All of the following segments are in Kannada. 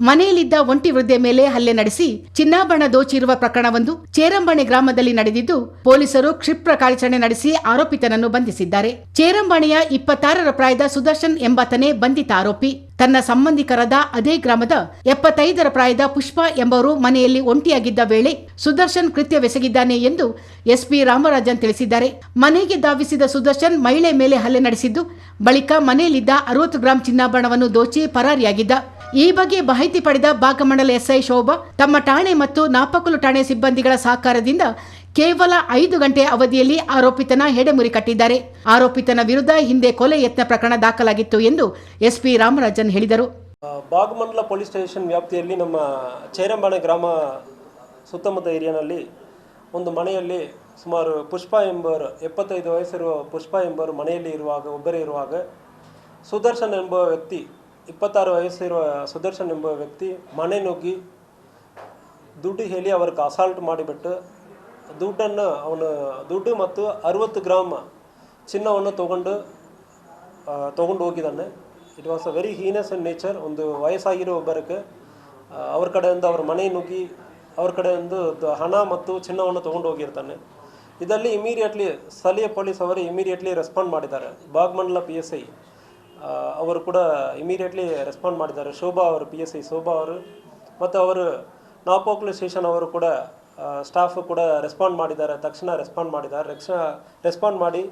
ಮನೆಯಲ್ಲಿದ್ದ ಒಂಟಿ ವೃದ್ಧೆ ಮೇಲೆ ಹಲ್ಲೆ ನಡೆಸಿ ಚಿನ್ನಾಭರಣ ದೋಚಿರುವ ಪ್ರಕರಣವೊಂದು ಚೇರಂಬಾಣೆ ಗ್ರಾಮದಲ್ಲಿ ನಡೆದಿದ್ದು, ಪೊಲೀಸರು ಕ್ಷಿಪ್ರ ಕಾರ್ಯಾಚರಣೆ ನಡೆಸಿ ಆರೋಪಿತನನ್ನು ಬಂಧಿಸಿದ್ದಾರೆ. ಚೇರಂಬಾಣೆಯ ಇಪ್ಪತ್ತಾರರ ಪ್ರಾಯದ ಸುದರ್ಶನ್ ಎಂಬಾತನೇ ಬಂಧಿತ ಆರೋಪಿ. ತನ್ನ ಸಂಬಂಧಿಕರಾದ ಅದೇ ಗ್ರಾಮದ ಎಪ್ಪತ್ತೈದರ ಪ್ರಾಯದ ಪುಷ್ಪ ಎಂಬವರು ಮನೆಯಲ್ಲಿ ಒಂಟಿಯಾಗಿದ್ದ ವೇಳೆ ಸುದರ್ಶನ್ ಕೃತ್ಯವೆಸಗಿದ್ದಾನೆ ಎಂದು ಎಸ್ಪಿ ರಾಮರಾಜನ್ ತಿಳಿಸಿದ್ದಾರೆ. ಮನೆಗೆ ಧಾವಿಸಿದ ಸುದರ್ಶನ್ ಮಹಿಳೆ ಮೇಲೆ ಹಲ್ಲೆ ನಡೆಸಿದ್ದು, ಬಳಿಕ ಮನೆಯಲ್ಲಿದ್ದ ಅರವತ್ತು ಗ್ರಾಂ ಚಿನ್ನಾಭರಣವನ್ನು ದೋಚಿ ಪರಾರಿಯಾಗಿದ್ದ. ಈ ಬಗ್ಗೆ ಮಾಹಿತಿ ಪಡೆದ ಭಾಗಮಂಡಲ ಎಸ್ಐ ಶೋಭಾ, ತಮ್ಮ ಠಾಣೆ ಮತ್ತು ನಾಪಕಲು ಠಾಣೆ ಸಿಬ್ಬಂದಿಗಳ ಸಹಕಾರದಿಂದ ಕೇವಲ ಐದು ಗಂಟೆ ಅವಧಿಯಲ್ಲಿ ಆರೋಪಿತನ ಹೆಡೆಮುರಿ ಕಟ್ಟಿದ್ದಾರೆ. ಆರೋಪಿತನ ವಿರುದ್ಧ ಹಿಂದೆ ಕೊಲೆ ಯತ್ನ ಪ್ರಕರಣ ದಾಖಲಾಗಿತ್ತು ಎಂದು ಎಸ್ಪಿ ರಾಮರಾಜನ್ ಹೇಳಿದರು. ಬಾಗಮಂಡಲ ಪೊಲೀಸ್ ಸ್ಟೇಷನ್ ವ್ಯಾಪ್ತಿಯಲ್ಲಿ ನಮ್ಮ ಚೇರಂಬಾಣೆ ಗ್ರಾಮ ಸುತ್ತಮುತ್ತ ಏರಿಯಾನಲ್ಲಿ ಒಂದು ಮನೆಯಲ್ಲಿ ಸುಮಾರು ಪುಷ್ಪ ಎಂಬವರು, ಎಪ್ಪತ್ತೈದು ವಯಸ್ಸಿರುವ ಪುಷ್ಪ ಎಂಬವರು ಮನೆಯಲ್ಲಿ ಇರುವಾಗ, ಒಬ್ಬರೇ ಇರುವಾಗ ಸುದರ್ಶನ್ ಎಂಬ ವ್ಯಕ್ತಿ ಇಪ್ಪತ್ತಾರು ವಯಸ್ಸಿರುವ ಸುದರ್ಶನ್ ಎಂಬ ವ್ಯಕ್ತಿ ಮನೆ ನುಗ್ಗಿ ದುಡ್ಡು ಹೇಳಿ ಅವ್ರಿಗೆ ಅಸಾಲ್ಟ್ ಮಾಡಿಬಿಟ್ಟು ದುಡ್ಡನ್ನು ಅವನು ದುಡ್ಡು ಮತ್ತು ಅರುವತ್ತು ಗ್ರಾಮ್ ಚಿನ್ನವನ್ನು ತಗೊಂಡು ತಗೊಂಡು ಹೋಗಿದ್ದಾನೆ. It was a very heinous in nature ಒಂದು ವಯಸ್ಸಾಗಿರೋ ಒಬ್ಬರಿಗೆ ಅವ್ರ ಕಡೆಯಿಂದ ಅವ್ರ ಮನೆ ನುಗ್ಗಿ ಅವ್ರ ಕಡೆಯಿಂದ ಹಣ ಮತ್ತು ಚಿನ್ನವನ್ನು ತೊಗೊಂಡು ಹೋಗಿರ್ತಾನೆ. ಇದರಲ್ಲಿ ಇಮಿಡಿಯೇಟ್ಲಿ ಸ್ಥಳೀಯ ಪೊಲೀಸ್ ಅವರು ಇಮಿಡಿಯೇಟ್ಲಿ ರೆಸ್ಪಾಂಡ್ ಮಾಡಿದ್ದಾರೆ. ಬಾಗ್ಮಂಡಲ ಪಿ ಎಸ್ ಐ ಅವರು ಕೂಡ ಇಮಿಡಿಯೇಟ್ಲಿ ರೆಸ್ಪಾಂಡ್ ಮಾಡಿದ್ದಾರೆ. ಶೋಭಾ ಅವರು ಪಿ ಎಸ್ ಐ ಶೋಭಾ ಅವರು ಮತ್ತು ಅವರು ನಾಪೋಕ್ಲು ಸ್ಟೇಷನ್ ಅವರು ಕೂಡ ಸ್ಟಾಫ್ ಕೂಡ ರೆಸ್ಪಾಂಡ್ ಮಾಡಿದ್ದಾರೆ. ತಕ್ಷಣ ರೆಸ್ಪಾಂಡ್ ಮಾಡಿದ್ದಾರೆ. ರೆಕ್ಷ ರೆಸ್ಪಾಂಡ್ ಮಾಡಿ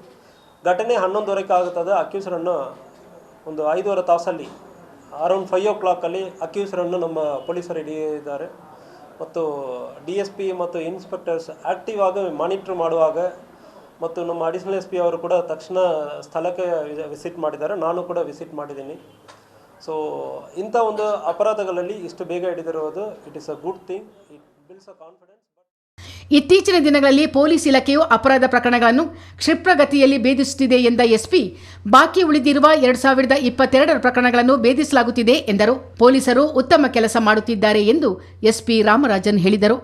ಘಟನೆ ಹನ್ನೊಂದುವರೆಗೆ ಆಗುತ್ತದೆ ಅಕ್ಯೂಸರನ್ನು ಒಂದು ಐದೂವರೆ ತಾಸಲ್ಲಿ ಅರೌಂಡ್ ಫೈವ್ ಓ ಕ್ಲಾಕಲ್ಲಿ ಅಕ್ಯೂಸರನ್ನು ನಮ್ಮ ಪೊಲೀಸರು ಹಿಡಿಯಿದ್ದಾರೆ ಮತ್ತು ಡಿ ಎಸ್ ಪಿ ಮತ್ತು ಇನ್ಸ್ಪೆಕ್ಟರ್ಸ್ ಆ್ಯಕ್ಟಿವ್ ಆಗಿ ಮಾನಿಟ್ರ್ ಮಾಡುವಾಗ ಮತ್ತು ನಮ್ಮ ಅಡಿಷನಲ್ ಎಸ್ ಪಿ ಅವರು ಕೂಡ ತಕ್ಷಣ ಸ್ಥಳಕ್ಕೆ ವಿಸಿಟ್ ಮಾಡಿದ್ದಾರೆ. ನಾನು ಕೂಡ ವಿಸಿಟ್ ಮಾಡಿದ್ದೀನಿ. ಸೊ ಇಂಥ ಒಂದು ಅಪರಾಧಗಳಲ್ಲಿ ಇಷ್ಟು ಬೇಗ ಹಿಡಿದಿರುವುದು it is a good thing it builds a confidence ಇತ್ತೀಚಿನ ದಿನಗಳಲ್ಲಿ ಪೊಲೀಸ್ ಇಲಾಖೆಯು ಅಪರಾಧ ಪ್ರಕರಣಗಳನ್ನು ಕ್ಷಿಪ್ರಗತಿಯಲ್ಲಿ ಭೇದಿಸುತ್ತಿದೆ ಎಂದ ಎಸ್ಪಿ ಬಾಕಿ ಉಳಿದಿರುವ ಎರಡು ಸಾವಿರದ ಇಪ್ಪತ್ತೆರಡರ ಪ್ರಕರಣಗಳನ್ನು ಭೇದಿಸಲಾಗುತ್ತಿದೆ ಎಂದರು. ಪೊಲೀಸರು ಉತ್ತಮ ಕೆಲಸ ಮಾಡುತ್ತಿದ್ದಾರೆ ಎಂದು ಎಸ್ಪಿ ರಾಮರಾಜನ್ ಹೇಳಿದರು.